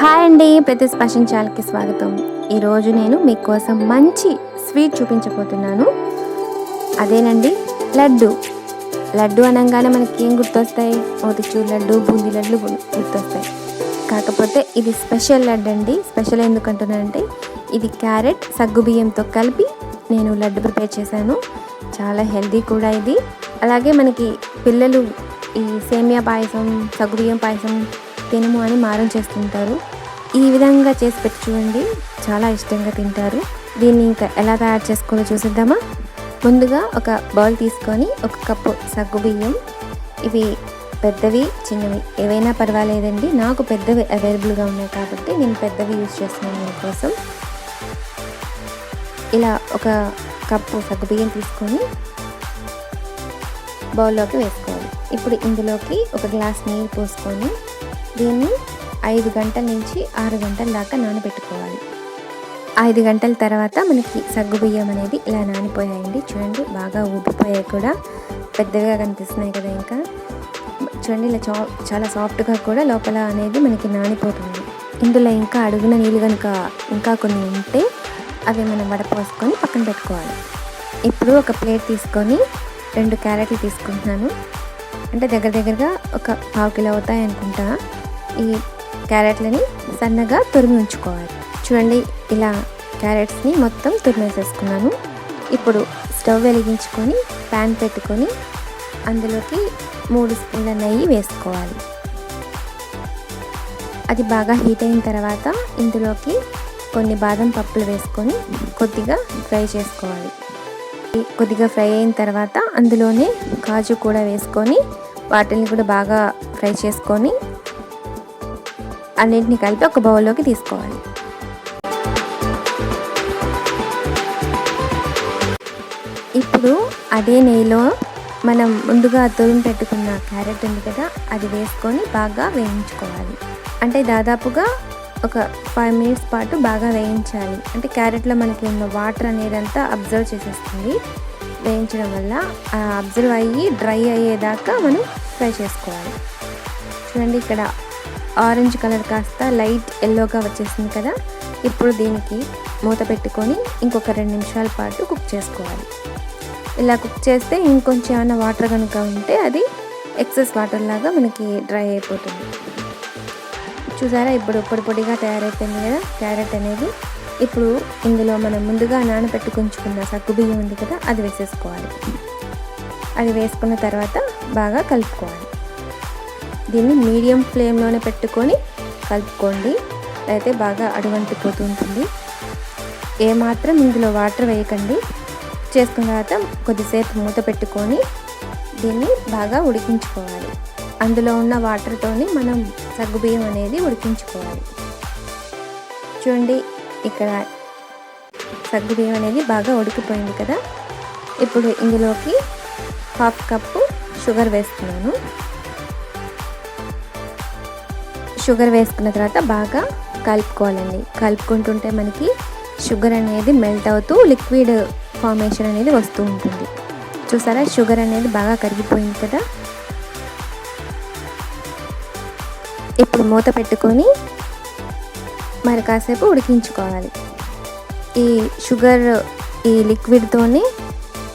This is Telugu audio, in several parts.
హాయ్ అండి ప్రతిస్పర్శం చాలకి స్వాగతం. ఈరోజు నేను మీకోసం మంచి స్వీట్ చూపించబోతున్నాను. అదేనండి లడ్డు. లడ్డు అనగానే మనకి ఏం గుర్తొస్తాయి? మోతిచూర్ లడ్డు బూందీ లడ్డు గుర్తొస్తాయి. కాకపోతే ఇది స్పెషల్ లడ్డు అండి. స్పెషల్ ఎందుకంటున్నానంటే ఇది క్యారెట్ సగ్గుబియ్యంతో కలిపి నేను లడ్డు ప్రిపేర్ చేశాను. చాలా హెల్దీ కూడా ఇది. అలాగే మనకి పిల్లలు ఈ సేమియా పాయసం సగ్గుబియ్యం పాయసం తినము అని మారం చేస్తుంటారు. ఈ విధంగా చేసి పెట్టి చూడండి. చాలా ఇష్టంగా తింటారు. దీన్ని ఇంకా ఎలా తయారు చేసుకోవాలో చూసిద్దామా? ముందుగా ఒక బౌల్ తీసుకొని ఒక కప్పు సగ్గుబియ్యం ఇవి పెద్దవి చిన్నవి. ఏవైనా పర్వాలేదండి. నాకు పెద్దవి అవైలబుల్గా ఉన్నాయి కాబట్టి నేను పెద్దవి యూజ్ చేస్తున్నాను దీనికోసం ఇలా ఒక కప్పు సగ్గుబియ్యం తీసుకొని బౌల్లోకి వేసుకోవాలి. ఇప్పుడు ఇందులోకి ఒక గ్లాస్ నీరు పోసుకొని దీన్ని ఐదు గంటల నుంచి ఆరు గంటల దాకా నానబెట్టుకోవాలి. ఐదు గంటల తర్వాత మనకి సగ్గుబియ్యం అనేది ఇలా నానిపోయాయండి. చూడండి బాగా ఊపిపోయాయి కూడా. పెద్దగా కనిపిస్తున్నాయి కదా ఇంకా. చూడండి ఇలా చా చాలా సాఫ్ట్గా కూడా లోపల అనేది మనకి నానిపోతుంది. ఇందులో ఇంకా అడుగున నీళ్ళు కనుక ఇంకా కొన్ని ఉంటే అవి మనం వడపోసుకొని పక్కన పెట్టుకోవాలి. ఇప్పుడు ఒక ప్లేట్ తీసుకొని రెండు క్యారెట్లు తీసుకుంటున్నాను. అంటే దగ్గర దగ్గరగా ఒక పావు కిలో అవుతాయి అనుకుంటా ఈ క్యారెట్లని సన్నగా తురిమి ఉంచుకోవాలి. చూడండి ఇలా క్యారెట్స్ని మొత్తం తురిమేసేసుకున్నాను. ఇప్పుడు స్టవ్ వెలిగించుకొని ప్యాన్ పెట్టుకొని అందులోకి మూడు స్పూన్ల నెయ్యి వేసుకోవాలి. అది బాగా హీట్ అయిన తర్వాత ఇందులోకి కొన్ని బాదం పప్పులు వేసుకొని కొద్దిగా ఫ్రై చేసుకోవాలి. కొద్దిగా ఫ్రై అయిన తర్వాత అందులోనే కాజు కూడా వేసుకొని వాటిని కూడా బాగా ఫ్రై చేసుకొని అన్నింటిని కలిపి ఒక బౌల్లోకి తీసుకోవాలి. ఇప్పుడు అదే నెయ్యిలో మనం ముందుగా తురిమి పెట్టుకున్న క్యారెట్ ఉంది కదా అది వేసుకొని బాగా వేయించుకోవాలి. అంటే దాదాపుగా ఒక ఫైవ్ మినిట్స్ పాటు బాగా వేయించాలి. అంటే క్యారెట్లో మనకి ఉన్న వాటర్ అనేది అంతా అబ్జర్వ్ చేసేస్తుంది. వేయించడం వల్ల అబ్జర్వ్ అయ్యి డ్రై అయ్యేదాకా మనం ఫ్రై చేసుకోవాలి. చూడండి ఇక్కడ ఆరెంజ్ కలర్ కాస్త లైట్ ఎల్లోగా వచ్చేసింది కదా ఇప్పుడు దీనికి మూత పెట్టుకొని ఇంకొక రెండు నిమిషాల పాటు కుక్ చేసుకోవాలి. ఇలా కుక్ చేస్తే ఇంకొంచెం ఏమైనా వాటర్ కనుక ఉంటే అది ఎక్సెస్ వాటర్ లాగా మనకి డ్రై అయిపోతుంది. చూసారా ఇప్పుడు పొడి పొడిగా తయారైపోయింది కదా క్యారెట్ అనేది. ఇప్పుడు ఇందులో మనం ముందుగా నానబెట్టుకుంచుకున్న సగ్గుబియ్యం ఉంది కదా అది వేసేసుకోవాలి. అది వేసుకున్న తర్వాత బాగా కలుపుకోవాలి. దీన్ని మీడియం ఫ్లేమ్లోనే పెట్టుకొని కలుపుకోండి. అయితే బాగా అడుగంటిపోతూ ఉంటుంది ఏమాత్రం ఇందులో వాటర్ వేయకండి. చేసుకున్న తర్వాత కొద్దిసేపు మూత పెట్టుకొని దీన్ని బాగా ఉడికించుకోవాలి. అందులో ఉన్న వాటర్తోని మనం సగ్గుబియ్యం అనేది ఉడికించుకోవాలి. చూడండి ఇక్కడ సగ్గుబియ్యం అనేది బాగా ఉడికిపోయింది కదా. ఇప్పుడు ఇందులోకి హాఫ్ కప్పు షుగర్ వేస్తున్నాను. షుగర్ వేసుకున్న తర్వాత బాగా కలుపుకోవాలండి. కలుపుకుంటుంటే మనకి షుగర్ అనేది మెల్ట్ అవుతూ లిక్విడ్ ఫార్మేషన్ అనేది వస్తూ ఉంటుంది. చూసారా? షుగర్ అనేది బాగా కరిగిపోయింది కదా? ఇప్పుడు మూత పెట్టుకొని మరి కాసేపు ఉడికించుకోవాలి. ఈ షుగర్ ఈ లిక్విడ్తోనే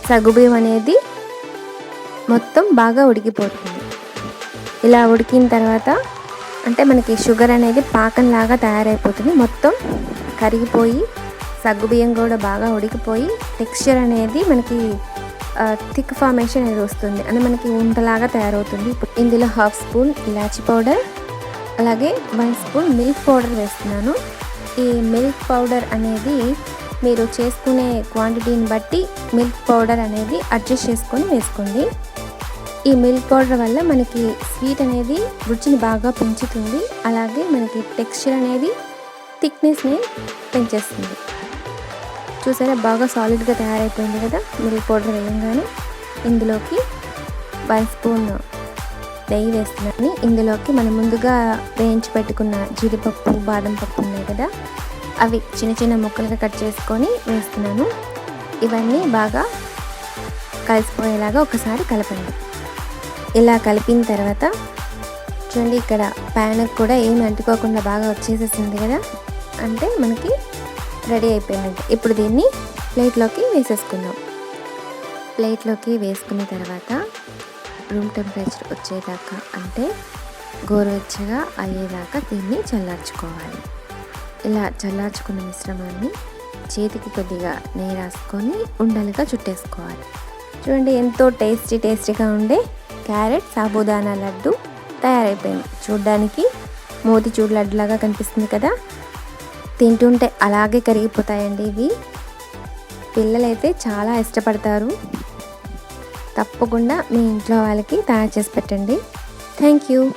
సగుబియ్యం అనేది మొత్తం బాగా ఉడికిపోతుంది. ఇలా ఉడికిన తర్వాత అంటే మనకి షుగర్ అనేది పాకంలాగా తయారైపోతుంది. మొత్తం కరిగిపోయి సగ్గుబియ్యం కూడా బాగా ఉడికిపోయి టెక్స్చర్ అనేది మనకి థిక్ ఫార్మేషన్ అనేది వస్తుంది. అంటే మనకి ఉంటలాగా తయారవుతుంది. ఇందులో హాఫ్ స్పూన్ ఇలాచి పౌడర్ అలాగే వన్ స్పూన్ మిల్క్ పౌడర్ వేస్తున్నాను. ఈ మిల్క్ పౌడర్ అనేది మీరు చేసుకునే క్వాంటిటీని బట్టి మిల్క్ పౌడర్ అనేది అడ్జస్ట్ చేసుకొని వేసుకోండి. ఈ మిల్క్ పౌడర్ వల్ల మనకి స్వీట్ అనేది రుచిని బాగా పెంచుతుంది. అలాగే మనకి టెక్స్చర్ అనేది థిక్నెస్ని పెంచేస్తుంది. చూసారా? బాగా సాలిడ్గా తయారైపోయింది కదా మిల్క్ పౌడర్ వేయంగానే. ఇందులోకి వన్ స్పూన్ నెయ్యి వేస్తున్నాను. ఇందులోకి మనం ముందుగా వేయించి పెట్టుకున్న జీడిపప్పు బాదం పప్పు ఉన్నాయి కదా. అవి చిన్న చిన్న ముక్కలుగా కట్ చేసుకొని వేస్తున్నాను. ఇవన్నీ బాగా కలిసిపోయేలాగా ఒకసారి కలపండి. ఇలా కలిపిన తర్వాత చూడండి ఇక్కడ ప్యాన్కి కూడా ఏమి అంటుకోకుండా బాగా వచ్చేసేసింది కదా. అంటే మనకి రెడీ అయిపోయినట్టు. ఇప్పుడు దీన్ని ప్లేట్లోకి వేసేసుకుందాం. ప్లేట్లోకి వేసుకున్న తర్వాత రూమ్ టెంపరేచర్ వచ్చేదాకా అంటే గోరువెచ్చగా అయ్యేదాకా దీన్ని చల్లార్చుకోవాలి. ఇలా చల్లార్చుకున్న మిశ్రమాన్ని చేతికి కొద్దిగా నెయ్యి రాసుకొని ఉండలుగా చుట్టేసుకోవాలి. చూడండి ఎంతో టేస్టీ టేస్టీగా ఉండే క్యారెట్ సాబుదానా లడ్డు తయారైపోయింది. చూడ్డానికి మోతిచూర్ లడ్డులాగా కనిపిస్తుంది కదా. తింటుంటే అలాగే కరిగిపోతాయండి ఇవి. పిల్లలైతే చాలా ఇష్టపడతారు. తప్పకుండా మీ ఇంట్లో వాళ్ళకి తయారు చేసి పెట్టండి. Thank you.